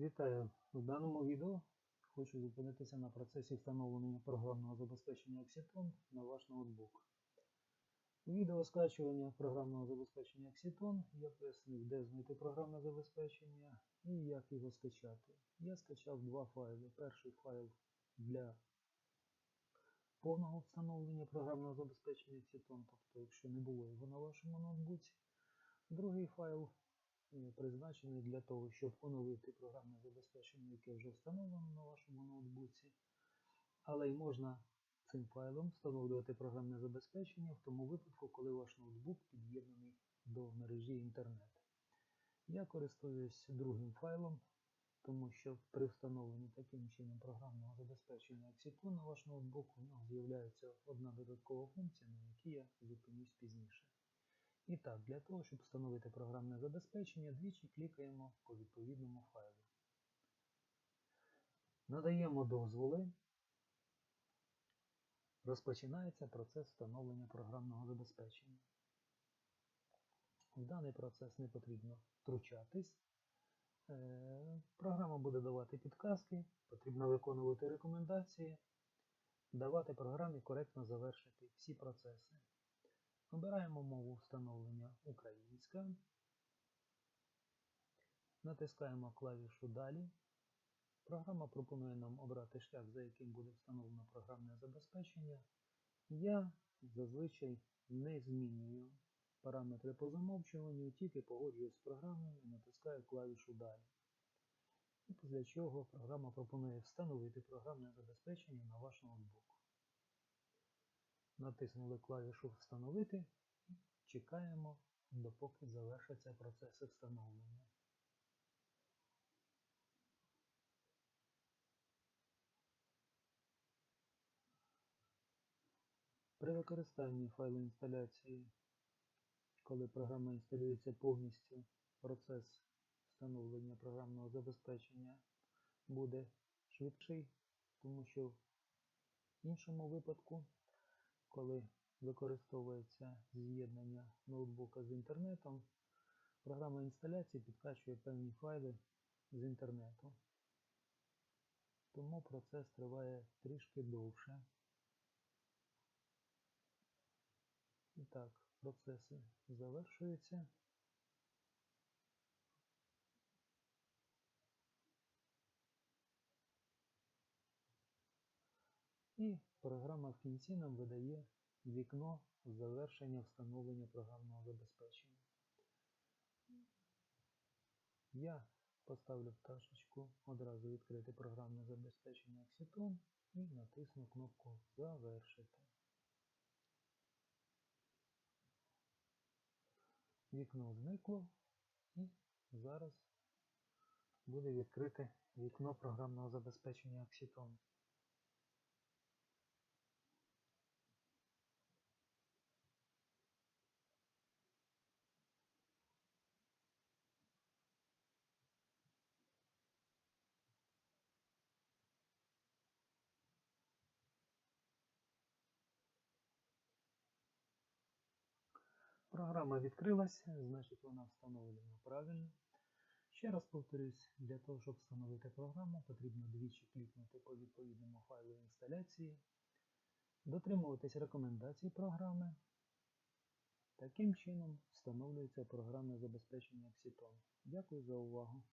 Вітаю! В даному відео хочу зупинитися на процесі встановлення програмного забезпечення Oxyton на ваш ноутбук. У відео скачування програмного забезпечення Oxyton я пояснив, де знайти програмне забезпечення і як його скачати. Я скачав два файли. Перший файл для повного встановлення програмного забезпечення Oxyton, тобто якщо не було його на вашому ноутбуці. Другий файл призначений для того, щоб оновити програмне забезпечення, яке вже встановлено на вашому ноутбуці. Але й можна цим файлом встановлювати програмне забезпечення в тому випадку, коли ваш ноутбук під'єднаний до мережі інтернет. Я користуюсь другим файлом, тому що при встановленні таким чином програмного забезпечення Oxyton на ваш ноутбук у нього з'являється одна додаткова функція, на якій я зупинюсь пізніше. І так, для того, щоб встановити програмне забезпечення, двічі клікаємо по відповідному файлу. Надаємо дозволи. Розпочинається процес встановлення програмного забезпечення. В даний процес не потрібно втручатись. Е, Програма буде давати підказки, потрібно виконувати рекомендації, давати програмі коректно завершити всі процеси. Обираємо мову встановлення українська. Натискаємо клавішу Далі. Програма пропонує нам обрати шлях, за яким буде встановлено програмне забезпечення. Я зазвичай не змінюю параметри по замовчуванню, тільки погоджуюсь з програмою і натискаю клавішу Далі. І після чого програма пропонує встановити програмне забезпечення на ваш ноутбук. Натиснули клавішу Встановити чекаємо, допоки завершаться процеси встановлення. При використанні файлу інсталяції, коли програма інсталюється повністю, процес встановлення програмного забезпечення буде швидший, тому що в іншому випадку, коли використовується з'єднання ноутбука з інтернетом, програма інсталяції підкачує певні файли з інтернету. Тому процес триває трішки довше. І так, процеси завершуються. І програма в кінці нам видає вікно завершення встановлення програмного забезпечення. Я поставлю пташечку одразу відкрити програмне забезпечення Oxyton і натисну кнопку Завершити. Вікно зникло і зараз буде відкрите вікно програмного забезпечення Oxyton. Програма відкрилася, значить вона встановлена правильно. Ще раз повторюсь, для того, щоб встановити програму, потрібно двічі клікнути по відповідному файлу інсталяції, дотримуватись рекомендацій програми. Таким чином встановлюється програмне забезпечення Oxyton. Дякую за увагу.